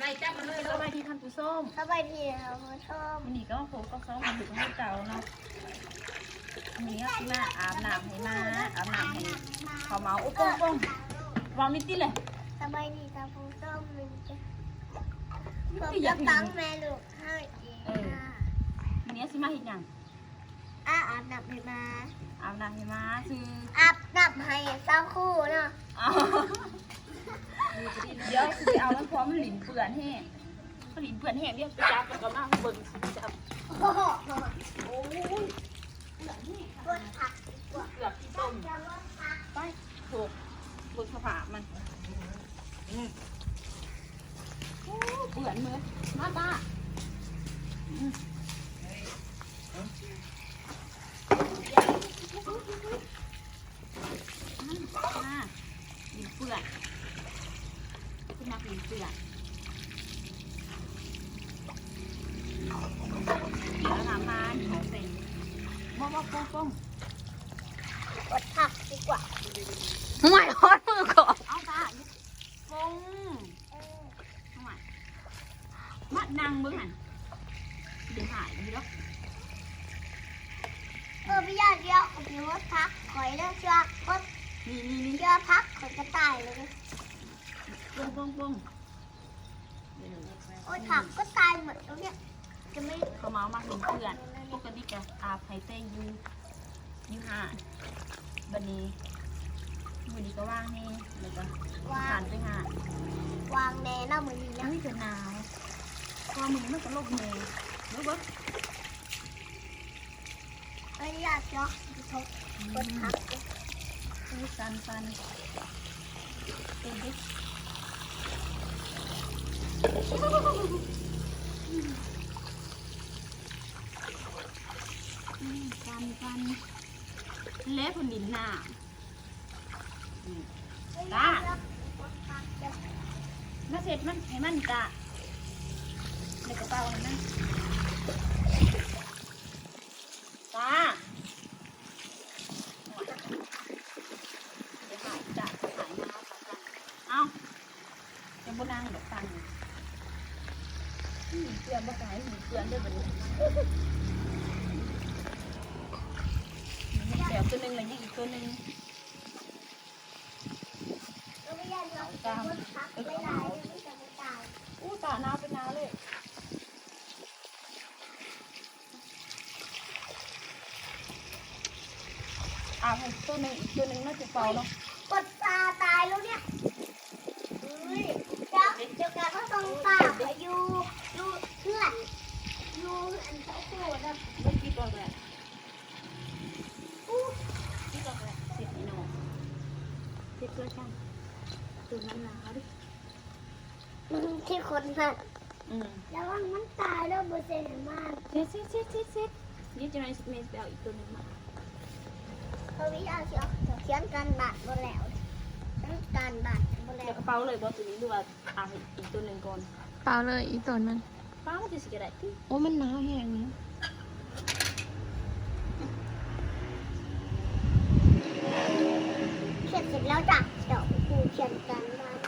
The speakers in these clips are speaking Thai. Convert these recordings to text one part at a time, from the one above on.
ไล่จับมันเลยสลูกบายดีท่านผู้ชมสบายดีครับผู้ชมวันนี้ก็มาพบกับซ้อมมาถึงให้เก่าเนาะวันนี้ก็มาอาบน้ำให้มาอาบน้ำให้เขาเมาโอ้ป้องป้องวางนิดนิดเลยสบายดีครับผู้ชมมันจะผมจะตั้งแม่ลูกให้เองค่ะวันนี้สิมาเห็นยังอาอาบน้ำให้มาอาบน้ำให้มาคืออาบน้ำให้สักคู่เนาะเอา เลยเอามันพร้อมหลินเปื่อนแห้งพอหลินเปื่อนแห้งเรียกจับแล้วก็มาเบิ่งสิจับโอ้โหโอ้ยปวดผักดีกว่าเกือบที่ต้มไปถูกเบิ่งสภาพมันอืมโอ้เปื่อนมือมาตาอืมอืมมาดินเปื่อนขึ้นมาดินเปื่อนเดี๋ยวน้ำมันของเต็มบ้องบ้องบ้องบ้อง ปวดผักดีกว่า ห่วยฮอดมือก่อน เอาตาฟงทำไมมานั่งเบิ่ง หันเดี๋ยวหายดีแล้วเออพี่ยาเดียวพี่ว่าพักคอยเลือกเชือกก็นี่นี่นี่เชือกพักคอยกระต่ายเลย ปงปงปงโอ้ยผักก็ตายหมดแล้วเนี่ย จะไม่เขาเมามาถึงเพื่อนปกติกับอาไพเต้ยูยูห้าบันนี้วันนี้ก็ว่างนี่แล้วก็วาผ่างนไปหาวางแน่หน้ามือนี้ยันะงไม่เกิดหนาว พอมือมันก็ลบเมย์แล้วก็ไม่อยากเนาะชกกดพักมีสันสันต็มดิปันกันเละผลดินหน้าได้มาเสร็จมันให้มันกะ ในกระเป๋าให้มันตาเดี๋ยวหายจะหายน้ำค่ะเอ้าจะบุนางดี๋ยวตังอืมเกลือบ่ขายหนีเกลือเด้อบัดนี้เดี๋ยวตัวหนึงแล้วยังอีกตัวหนึง ไม่อยากเนาะกดพักไม่ได้ไม่จะไม่ตาย อู้ตาหนาวเป็นหนาวเลย อ่าตัวหนึ่งอีกตัวหนึ่งน่าจะ เป่าเนาะกดตาตายแล้วเนี่ยเฮ้ยเจ้าเจ้าการก็ต้องตาอยู่อยู่เพื่อนอยู่อันเขาโกรธนะเมื่อกี้ตัวแรกอู้ที่ตัวแรกสิบนี่เนาะสิบตัวช่างตัวนั้นหนาวดิที่คนน่ะอืมแล้วว่ามันตายแล้วเปอร์เซ็นต์มากเซ็ตเซ็ตเซ็ตเซ็ตเซ็ตนี่จะในเมสเปลอีกตัวหนึ่งมาเพราะวิชาเขียนเขียนการบาดหมดแล้วทั้งการบาดหมดแล้เดี๋ยววกระเป๋าเลยบอตัวนี้ดูว่าอ่าอีกตัวหนึ่งก่อนเปล่าเลยอีตัวนั้นป้ามันจะสิกระไรที่โอ้มันหนาวแห้งนี้เขียนเสร็จแล้วจ้ะเดี๋ยวครูเขียนการบาด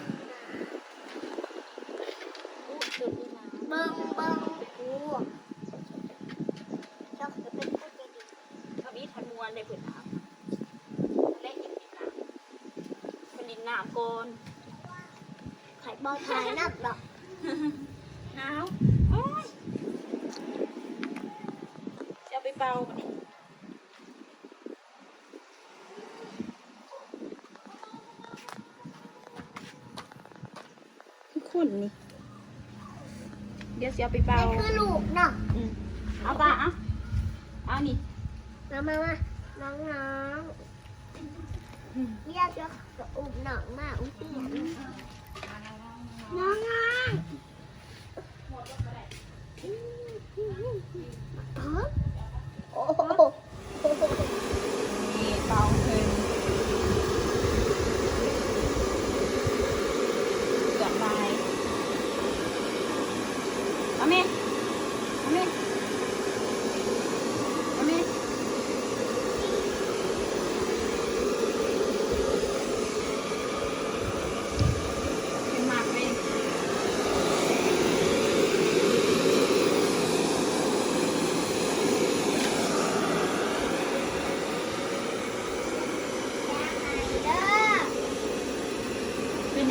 อู้ตัวนี้มาเบิ้งเบิ้งครูเจ้าจะเป็นผู้ใจดี ทวีทันมวนได้เผื่อถามและอีกนิดน้ำเป็ นดินน้ำก่อนไข่บอลถ่ายนักหรอกหนาวโอ้ยจะเอาไปเป่าปะนี่คุณนี่ เดี๋ยวจะเอาไปเป่านี่คือลูกเนาะอืมเอาตาเอาเอานี่ มามามาน้องน้อง เรียกจะอุ้มน้องมาอุ้มเปียนน้องน้องฮะโอ้โหนี่เป่าเพิ่มเกือบไปเอาเม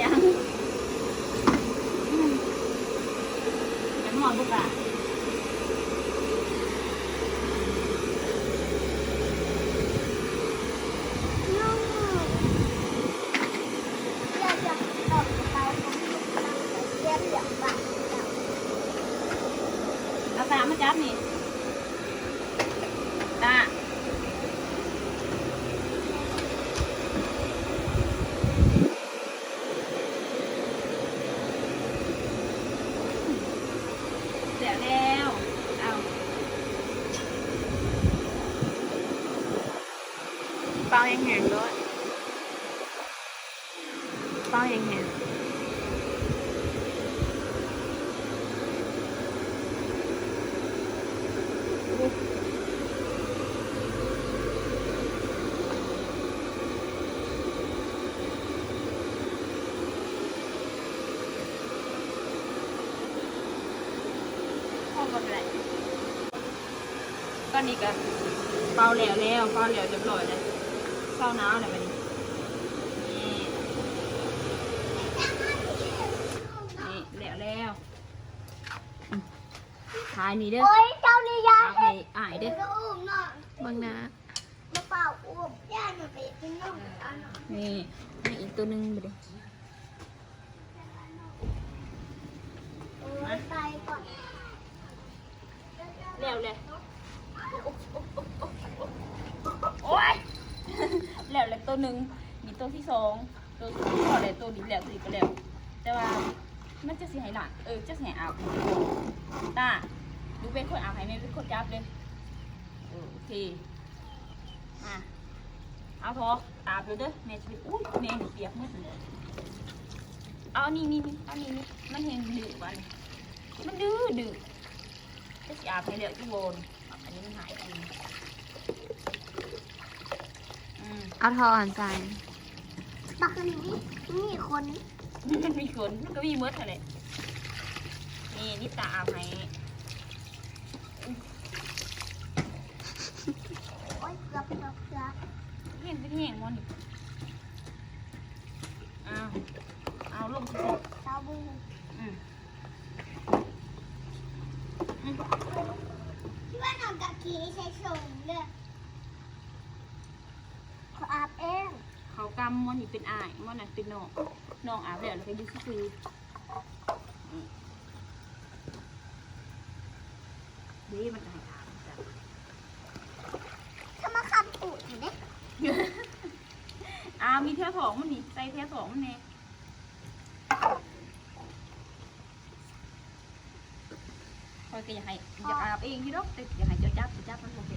呀 ห้องก็เป็นไรก็นี่ก็เป่าแล้วแล้วเป่าแล้วเรียบร้อยเลยเศร้าหนาวเลยวันนี้นี่นี่แล้วแล้วอืมทายนี่เด้อ โอ้ยจ อาให้อายเด็เด้กออุ้มหน่อยเบางนะมาเป่าอุ้มย่าหนูไปเป็นน้องอันหน่อยนี่ให้อีกตัวหนึงไปดิโอ้ยไปก่อนแล้วเลยโอ้ยแล้วเลยตัวหนึ่งมีตัวที่สองตัวที่ก่อนเลยตัวนี้แล้วตัวนี้ก็แล้วแต่ว่ามันจะสิให้หลังเออจะสิให้อาบตา ดูเป็นคนอาบให้ไม่เป็นคนจับเลยเออโอเคมาเอาพออาบเลยเด้อแม่จะไปอุ้ยแม่นี่เปียกหมดเลยเอาอันนี่นี่นี่เอานี่นี่มันเห็นดื้อวันมันดื้อดื้อจะสิอาบให้เหลือที่โบนอันนี้มันหายไปอืมเอาทออ่อนใจปักนี้นี่คนมันมีขนมันก็มีมดอะไรนี่นี่ตาอาบให้ เกือบเกือบเกือบเห็นเป็นแห้งมันอ้าวเอาลงสิเจ้าบูอืมที่ว่าน้องกะกีใช้ส่งเลยเขออาบเองเขากำมันนี่เป็นอายมันนั่นเป็นน้องน้องอาบแล้วแล้วก็ยืดซื้ออืมดีมันจะให้อาบจ้ะ ถ้ามาคำปูดอยู่เนี่ย อา มีเท่าสองมันนี่ใส่เท่าสองมันแน่คอยก็อยากให้อยากอาบเองที่รกแต่อยากให้เจ้าจับเจ้าจับมันโอเค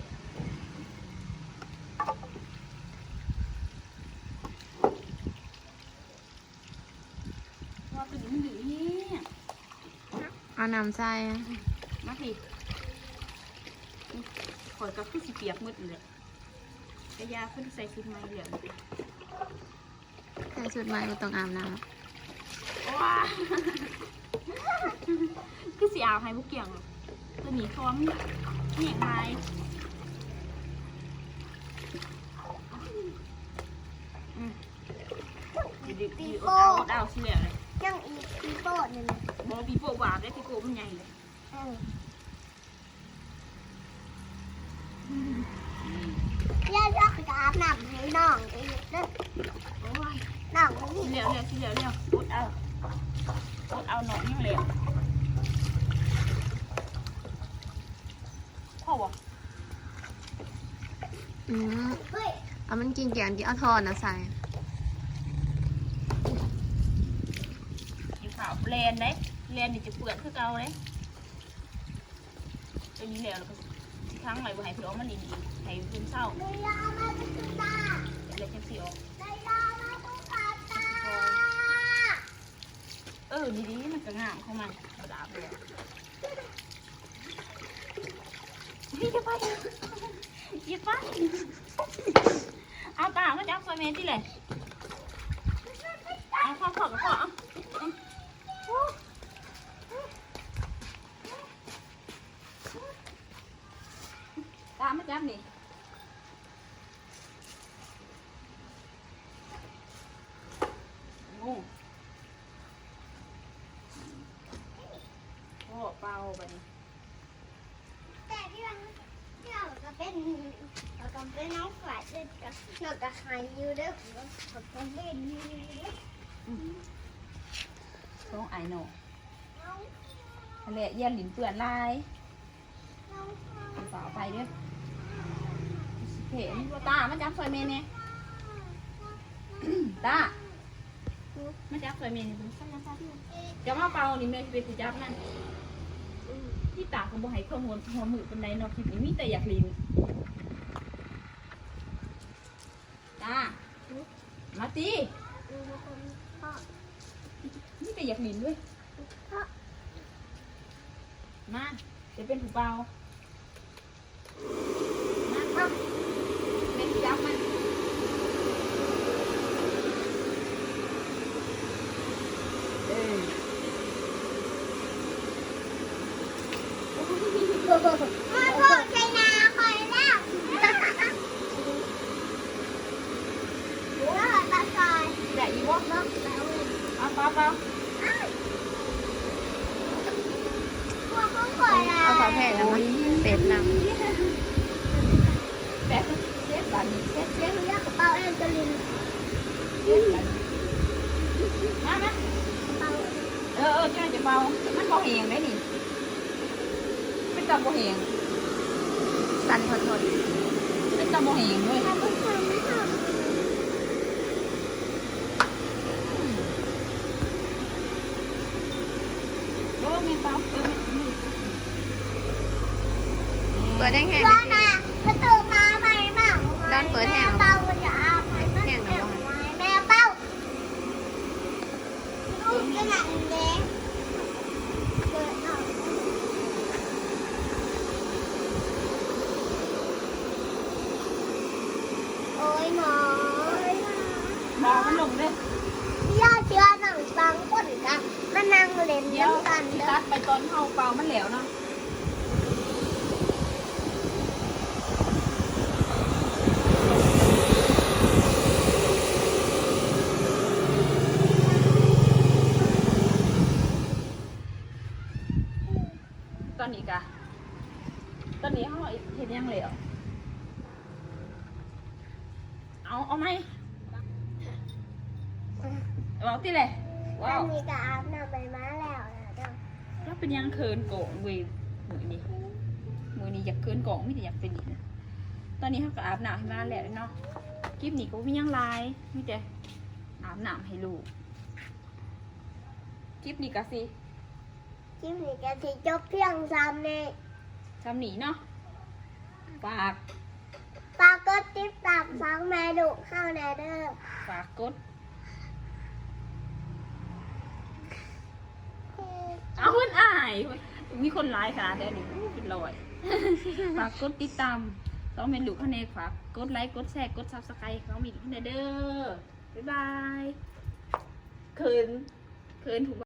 ว่าตัวนี้มันดื้อเนี่ยเอาน้ำใจมาสิคอยกับคือสีเปียกมืดเลยกระยาเพิ่นใส่ชุดไม้เหลือง ใส่ชุดใหม่ก็ต้องอาบน้ว้าคือสีอาบให้บุกเกี่ยงหรอกตัวนี้พร้อมเหนียงไม้อืมดีดีดีอดเอาอดเอาสิเหลือเลยยังอีกปีโป้หนึ่งบอปีโป้หวานได้ปีโป้มันใหญ่เลยเออ ย่าย่าจะอาบน้ำให้น้องไปเด้อโอ้ยน้องก็มีสิเหลือเหลือสิเหลือเหลืออดเอาอดเอาหนอนยังเหลือพ่อวะอืมเฮ้ยเอามันกินเกี่ยงที่เอาทอนนะใส่อยู่ขาวเลนเด้เลนนี่จะเปลือกคือเก่าเลยตัวนี้แล้วแล้วก็ ครั้งใหม่บ่ให้เพิ่นออกมาลินอีกให้เพิ่นเศร้าได้ยามาตุ๊กตาเลยจังสิออกได้ามาตุ๊กตาเออดีๆมันก็งามของมันกระดาบเลยเฮ้ยอย่าไปอย่าไปเอาตามาจับซอยเมนที่เลยเอาข้าวขอกับข้าวเอาตา มมาจับนี่งูโอ้ไปเป่าไปนี่แต่ที่เราที่เราก็เป็นเราก็เป็นน้องฝ่ายด้วยกันเราก็หายอยู่เด้อเราก็เล่นอยู่เด้อต้องไอโน่น้องทะเลเยี่ยนหลินเปื่อนลายน้องเป็นสาวไปเด้อ เห็นบ่ตามันจับซอยเมนเนี่ยตามันจับซอยเมนเนี่ยเป็นสั้นๆที่จะมาเป่านี่แม่สิเป็นผู้จับนั่นที่ตาของบ่ให้ข้อมูลหัวมือเป็นไรนาะคลิปนี้มีแต่อยากลินตามาตีนี่แต่อยากลินด้วยมาจะเป็นผู้เป่ามาเอาแม่สิจับมัน เออ มาพ่อใจนาคอยแล้วแล้วตาคอย แต่อีวอกเนาะเอาเปล่าเปล่า พวกเขาคอยแล้ว เอาฝาแผ่นนะมันเป็ดน แต่เจ็บบันเจ็บ เลี้ยงเลี้ยงกระเป๋าแอนเจลิน เจ็บบันมามา เป๋า เออเออจะจะเป่ามันบ่แหงได้นี่ เป็นตาบ่แหงำสั่นทนทนเป็นตาบ่แหงเลยทำไม่ทำไม่ทโอ้แม่เป่าเออเปิดแห้งำแห้งร้อนนะประตูมาใหม่บ้างด้านเปิดแห้ง แม่เป้าจะเอาไปแม่แม่แม่เป้าลูกขนาดเล็กเปิดออกโอ้ยหมอย มองมันลงเลย ย่าเชื่อหนังบางคนกันมานั่งเล่น เดี๋ยว กัน สิ เด้ อตัดไปตอนเฮาเป่ามันแล้วเนาะตอนนี้กะตอนนี้เขาเห็นยังเหลวเอาเอาไหมเอาที่เลยว้าวอันนี้ก็อาบน้ำไปมาแล้วนะ เด้อแล้วเป็นยังเคินโกงเวยมือนี้มือนี้อยากเคินโกงไม่ได้อยากเป็นอีกนะตอนนี้เขาก็อาบน้ำให้บ้านแล้วเนาะคลิปนี้ก็มียังไลายมีแต่อาบน้ำให้ลูกคลิปนี้ก็สิคลิปนี้ก็ที่จบเพียงซ้ำนี่ทำหนีเนาะฝากฝากกดติดตามฟังแม่ดุเข้าแน่เด้อฝากกด เอาเพื่อนอายมีคนไลค์ขนาดนี้อู้เป็นร้อยฝากกดติดตามต้องเป็นลูกคะแนนฝากกดไลค์กดแชร์กดซับสไครต์เขามีคะแนนเด้อบ๊ายบายคืนคืนถูก